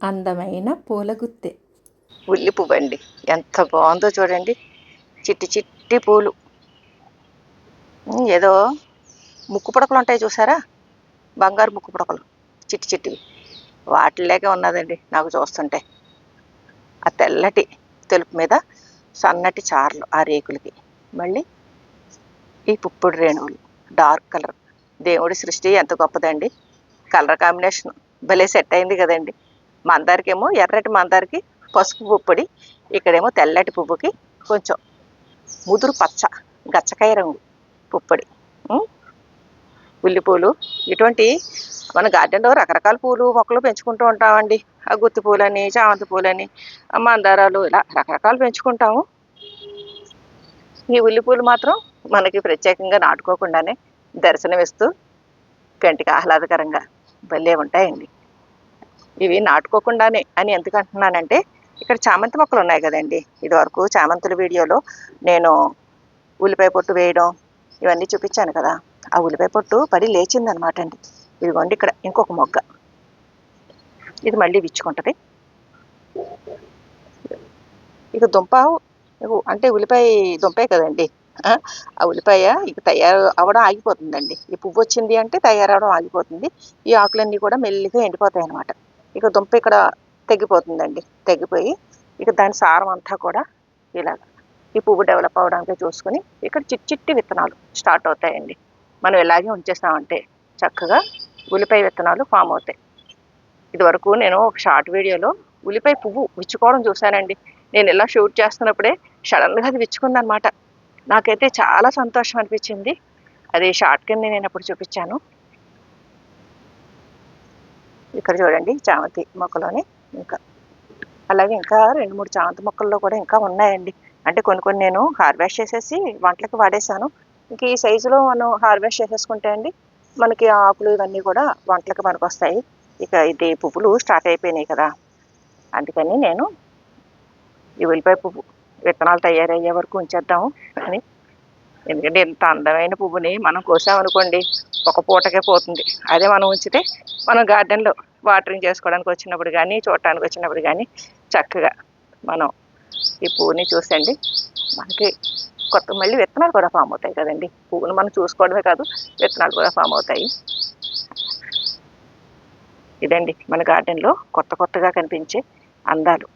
అందమైన పూలగుత్తె. ఉల్లి పువ్వు అండి ఎంత బాగుందో చూడండి. చిట్టి చిట్టి పూలు. ఏదో ముక్కు పుడకలు ఉంటాయి చూసారా? బంగారు ముక్కు పుడకలు. చిట్టి చిట్టివి. వాటిలాగే ఉన్నదండి నాకు చూస్తుంటే. ఆ తెల్లటి తెలుపు మీద సన్నటి చారలు ఆ రేకులకి. మళ్ళీ ఈ పుప్పుడు రేణువులు. Dark colour. దేవుడి సృష్టి ఎంత గొప్పదండి. కలర్ కాంబినేషన్ భలే సెట్ అయింది కదండి. మందారికేమో ఎర్రటి మందారికి పసుపు పుప్పొడి ఇక్కడేమో తెల్లటి పువ్వుకి కొంచెం ముదురు పచ్చ గచ్చకాయ రంగు పుప్పొడి. ఉల్లిపూలు. ఇటువంటి మన గార్డెన్లో రకరకాల పూలు మొక్కలు పెంచుకుంటూ ఉంటామండి. ఆ గుత్తి పూలని చామంతి పూలని మందారాలు ఇలా రకరకాలు పెంచుకుంటాము. ఈ ఉల్లిపూలు మాత్రం మనకి ప్రత్యేకంగా నాటుకోకుండానే దర్శనమిస్తూ కంటికి ఆహ్లాదకరంగా భలే ఉంటాయండి. ఇవి నాటుకోకుండానే అని ఎందుకు అంటున్నానంటే ఇక్కడ చామంతి మొక్కలు ఉన్నాయి కదండి. ఇదివరకు చామంతుల వీడియోలో నేను ఉల్లిపాయ పొట్టు వేయడం ఇవన్నీ చూపించాను కదా. ఆ ఉల్లిపాయ పొట్టు పడి లేచిందనమాట అండి. ఇదిగోండి ఇక్కడ ఇంకొక మొగ్గ. ఇది మళ్ళీ విచ్చుకుంటుంది. ఇక దుంప అంటే ఉల్లిపాయ దుంపే కదండి. ఆ ఉల్లిపాయ ఇక తయారు అవ్వడం ఆగిపోతుందండి. ఈ పువ్వు వచ్చింది అంటే తయారవడం ఆగిపోతుంది. ఈ ఆకులన్నీ కూడా మెల్లిగా ఎండిపోతాయి అనమాట ఇక దుంప ఇక్కడ తెగిపోతుందండి. తెగిపోయి ఇక దాని సారం అంతా కూడా ఇలాగ ఈ పువ్వు డెవలప్ అవడానికి చూసుకుని ఇక్కడ చిట్టి చిట్టి విత్తనాలు స్టార్ట్ అవుతాయండి. మనం ఇలాగే ఉంచేస్తామంటే చక్కగా ఉల్లిపాయ విత్తనాలు ఫామ్ అవుతాయి. ఇదివరకు నేను ఒక షార్ట్ వీడియోలో ఉల్లిపాయ పువ్వు విచ్చుకోవడం చూశానండి. నేను ఇలా షూట్ చేస్తున్నప్పుడే సడన్గా అది విచ్చుకుందనమాట. నాకైతే చాలా సంతోషం అనిపించింది. అది షార్ట్ కింద నేను అప్పుడు చూపించాను. ఇక్కడ చూడండి చామంతి మొక్కలోని ఇంకా. అలాగే ఇంకా రెండు మూడు చామంతి మొక్కల్లో కూడా ఇంకా ఉన్నాయండి. అంటే కొన్ని కొన్ని నేను హార్వెస్ట్ చేసేసి వంటలకు వాడేశాను. ఇంక ఈ సైజులో మనం హార్వెస్ట్ చేసేసుకుంటే అండి మనకి ఆకులు ఇవన్నీ కూడా వంటలకు మనకు వస్తాయి. ఇక ఇది పువ్వులు స్టార్ట్ అయిపోయినాయి కదా. అందుకని నేను ఈ ఉల్లిపాయ పువ్వు విత్తనాలు తయారయ్యే వరకు ఉంచేద్దాము అని ఎందుకంటే ఇంత అందమైన పువ్వుని మనం కోసామనుకోండి ఒక పూటకే పోతుంది. అదే మనం ఉంచితే మనం గార్డెన్లో వాటరింగ్ చేసుకోవడానికి వచ్చినప్పుడు కానీ చూడటానికి వచ్చినప్పుడు కానీ చక్కగా మనం ఈ పువ్వుని చూసండి మనకి కొత్త మళ్ళీ విత్తనాలు కూడా ఫామ్ అవుతాయి కదండి. పువ్వును మనం చూసుకోవడమే కాదు విత్తనాలు కూడా ఫామ్ అవుతాయి. ఇదండి మన గార్డెన్లో కొత్త కొత్తగా కనిపించే అందాలు.